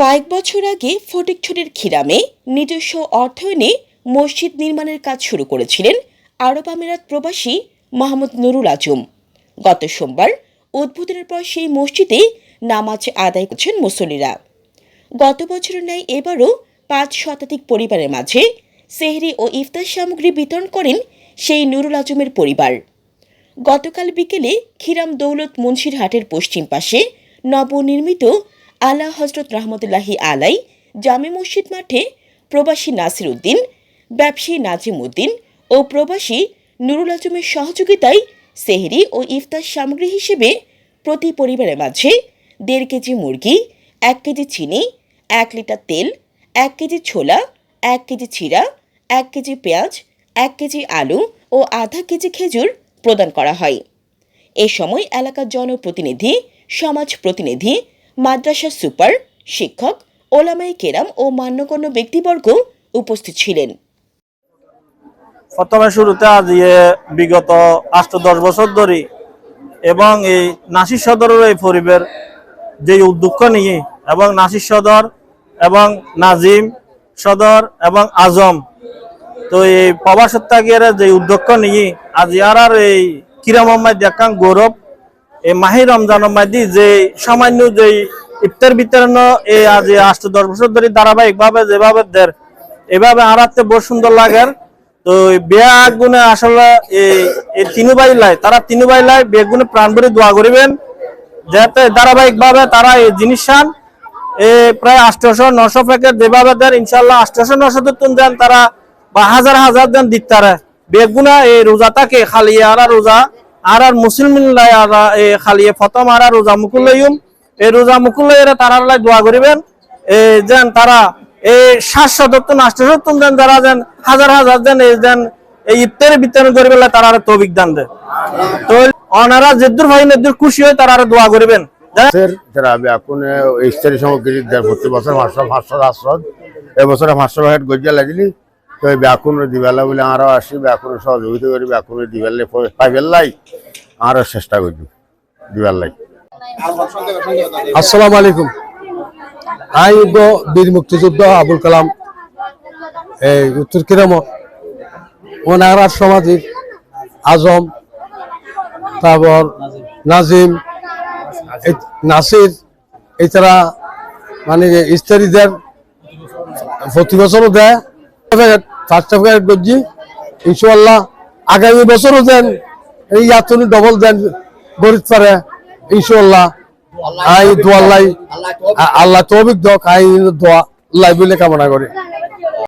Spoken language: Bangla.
কয়েক বছর আগে ফটিকছড়ির খিরামে নিজস্ব অর্থায়নে মসজিদ নির্মাণের কাজ শুরু করেছিলেন আরব আমিরাত প্রবাসী মোহাম্মদ নুরুল আজম। গত সোমবার উদ্বোধনের পর সেই মসজিদে নামাজ আদায় করছেন মুসল্লিরা। গত বছরের ন্যায় এবারও পাঁচ শতাধিক পরিবারের মাঝে সেহরি ও ইফতার সামগ্রী বিতরণ করেন সেই নুরুল আজমের পরিবার। গতকাল বিকেলে খিরাম দৌলত মুন্সির হাটের পশ্চিম পাশে নবনির্মিত আলা হজরত রহমতুল্লাহি আলাই, জামে মসজিদ মাঠে প্রবাসী নাসির উদ্দিন, ব্যবসায়ী নাজিম উদ্দিন ও প্রবাসী নুরুল আজমের সহযোগিতায় সেহরি ও ইফতার সামগ্রী হিসেবে প্রতি পরিবারের মাঝে দেড় কেজি মুরগি, এক কেজি চিনি, এক লিটার তেল, এক কেজি ছোলা, এক কেজি চিরা এক কেজি পেঁয়াজ, এক কেজি আলু ও আধা কেজি খেজুর প্রদান করা হয়। এ সময় এলাকার জনপ্রতিনিধি, সমাজ প্রতিনিধি মাদ্রাসা সুপার, শিক্ষক ওলামাই কেরাম ও মান্যগণ্য ব্যক্তিবর্গ উপস্থিত ছিলেন। প্রথমে শুরুতে আজ বিগত আষ্ট দশ বছর ধরে এবং এই নাসির সদরের এই পরিবার যে উদ্যোগ নিয়ে এবং নাসির সদর এবং নাজিম সদর এবং আজম, তো এই প্রবাসত্যাগের যে উদ্যোগ নিয়ে আজ ইয়ার এই কিরা মোহাম্মদ একাং গৌরব এই মাহি রমজান মাদি যে সামান্য যে ইফতার বিতরণ এই আজ আষ্ট দশ বছর ধরে ধারাবাহিকভাবে যেভাবে দের, এভাবে আরাতে বহু সুন্দর লাগে তো বিয়া গুণে আসলে এই তিনু ভাই লাই, তারা তিনু ভাই লাই বিয়া গুণে প্রাণ ভরে দোয়া করিবেন। যাতে ধারাবাহিক ভাবে তারা এই জিনিস চান এ প্রায় আষ্টশো নশো প্যাকেট যেভাবে দেন ইনশাল্লাহ আষ্টশো নশো তুন দেন, তারা বা হাজার হাজার দেন দিতারে। বেগুনা এই রোজা থাকে, খালি আর রোজা। আর আর মুসলিম লাই আর এ খালি প্রথম আর রোজা মুকুলইম এই রোজা মুকুলইরা তারা লাই দোয়া করিবেন। যেন তারা এই সাত সদত্তর আষ্টশো দেন যারা যেন হাজার হাজার দেন এই দেন এই ইফতারে বিতরণ করিবেন তারা আর তৌফিক দান দেন তো অনারা যেদুর ভাই নেদুর খুশি হয় তারা আর দোয়া করিবেন। যারা এখন ইস্তারি সামগ্রী দেয় প্রতি বছর পাঁচশো গজ্জা লাগিলি তো এই ব্যাকুন দিবেলা বলে আরও আসি ব্যাকুন সহযোগিতা করি ব্যাকুন দিবেলে পাইবেল লাই আরও চেষ্টা করছি দিবার লাই। আসসালামু আলাইকুম। আই উগ্র বীর মুক্তিযুদ্ধ আবুল কালাম, এই উত্তর কিরাম? ওনারার সমাধির আজম, তারপর নাজিম নাসির, এছাড়া মানে স্ত্রীদের প্রতি বছরও দেয়। ফার্স্ট প্যাকেট করছি ইনশাল্লাহ আগামী বছরও দেন এই আতনি ডবল দেন গরিব পারে ইনশাল্লাহ আই দোয়া লাই আল্লাহ তৌফিক দক আই দোয়া লাই বলে কামনা করি।